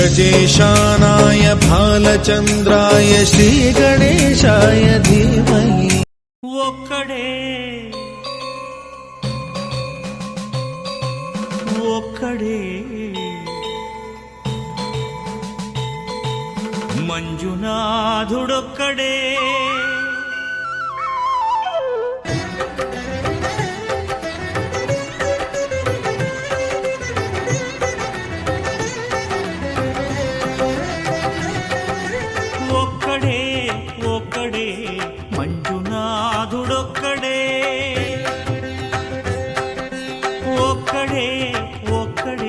गजेशानाय भालचन्द्राय श्रीगणेशाय धीमहि ఒక్కడే ఒక్కడే మంజునాథుడొక్కడే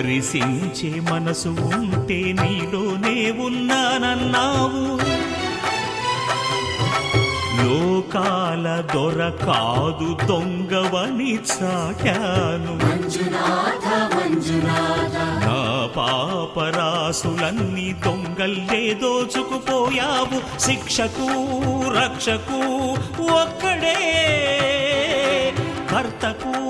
దర్శించే మనసు ఉంటే నీలోనే ఉన్నానన్నావు. లోకాల దొర కాదు దొంగవని చాటాను. నా పాపరాసులన్నీ దొంగల్లే దోచుకుపోయావు. శిక్షకు రక్షకు ఒక్కడే భర్తకు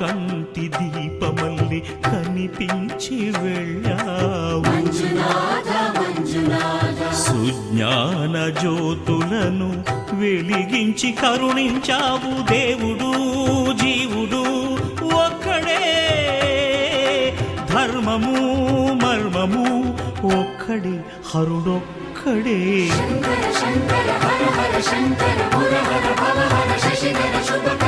కంటి దీపమల్లి కనిపించి వెళ్ళావు. సుజ్ఞాన జ్యోతులను వెలిగించి కరుణించావు దేవుడు జీవుడు ఒక్కడే. ధర్మము మర్మము ఒక్కడే హరుడొక్కడే. శంకర శంకర హర హర శంకర మురహర భవహర శశిధర శుభకర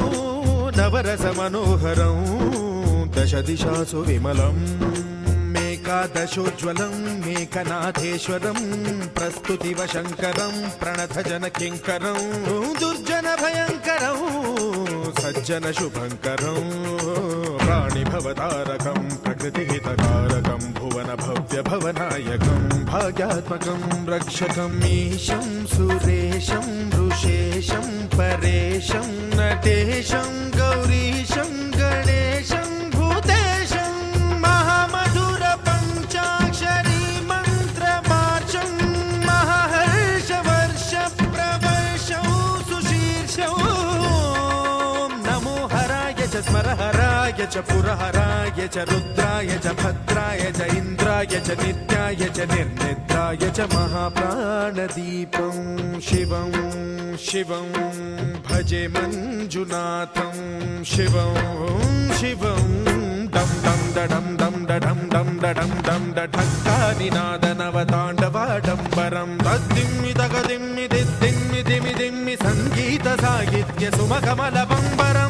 नवरस मनोहर दश दिशासु विमल मेकादशोज्वल मेकनाथेशर प्रस्तुति वशंकर दशदिशासु विमलं, मेकादशोज्ज्वलं मेकनाथेश्वरं प्रस्तुतिवशङ्करं, प्रणथजनकिङ्करं, दुर्जनभयङ्करं, सज्जनशुभङ्करं प्राणिभवतारकं प्रकृतिहितकारकं, भुवनभव्यभवनायकं, भाग्यात्मकं रक्षकम् ईशं, सुरेशं, ऋषेशं, परेशं नटेशम् गौरीशं गणेशं भूतेशं महामधुरपञ्चाक्षरी मन्त्रमार्षं महाहर्षवर्षप्रवर्षौ सुशीर्षौ। नमो हराय च स्मरः। स्मरहराय च पुरहराय च रुद्राय च भद्राय च इन्द्राय च नित्याय च निर्निद्राय च महाप्राणदीपं शिवं शिवं भजे मञ्जुनाथं शिवं शिवं डं डं डडं डं डडं डं डडं डं डढक्कानिनादनवताण्डवाडम्बरं तद्दिम्मि तगदिम्मि दिद्दिम्मि दिमि दिम्मि सङ्गीतसाहित्य सुमकमलबम्बरम्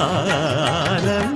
ஆனந்த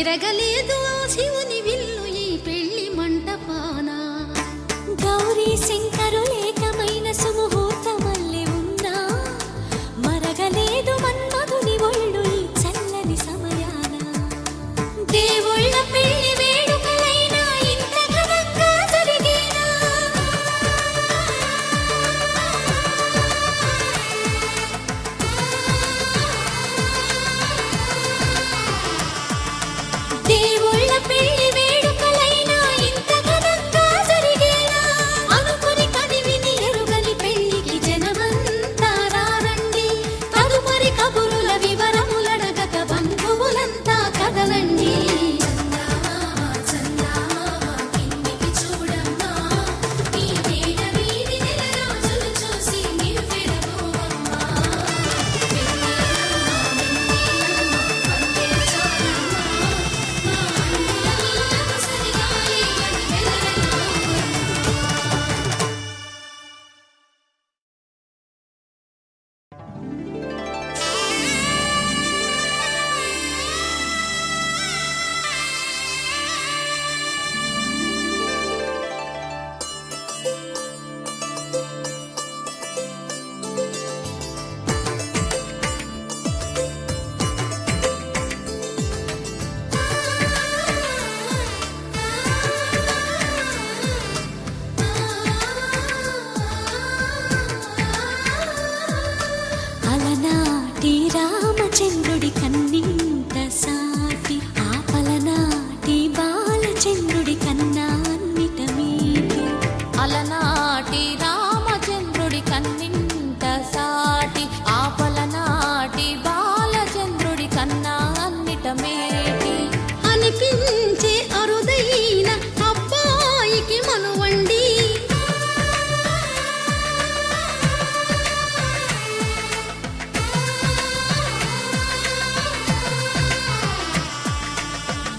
విరగలేదు శివుని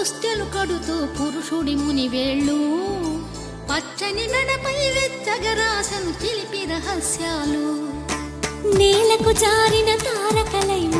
పుస్తెలు కడుతూ పురుషుడి ముని వేళ్ళు. పచ్చని మెడపై వెచ్చగరాసను చిలిపి రహస్యాలు. నేలకు జారిన తారకలైన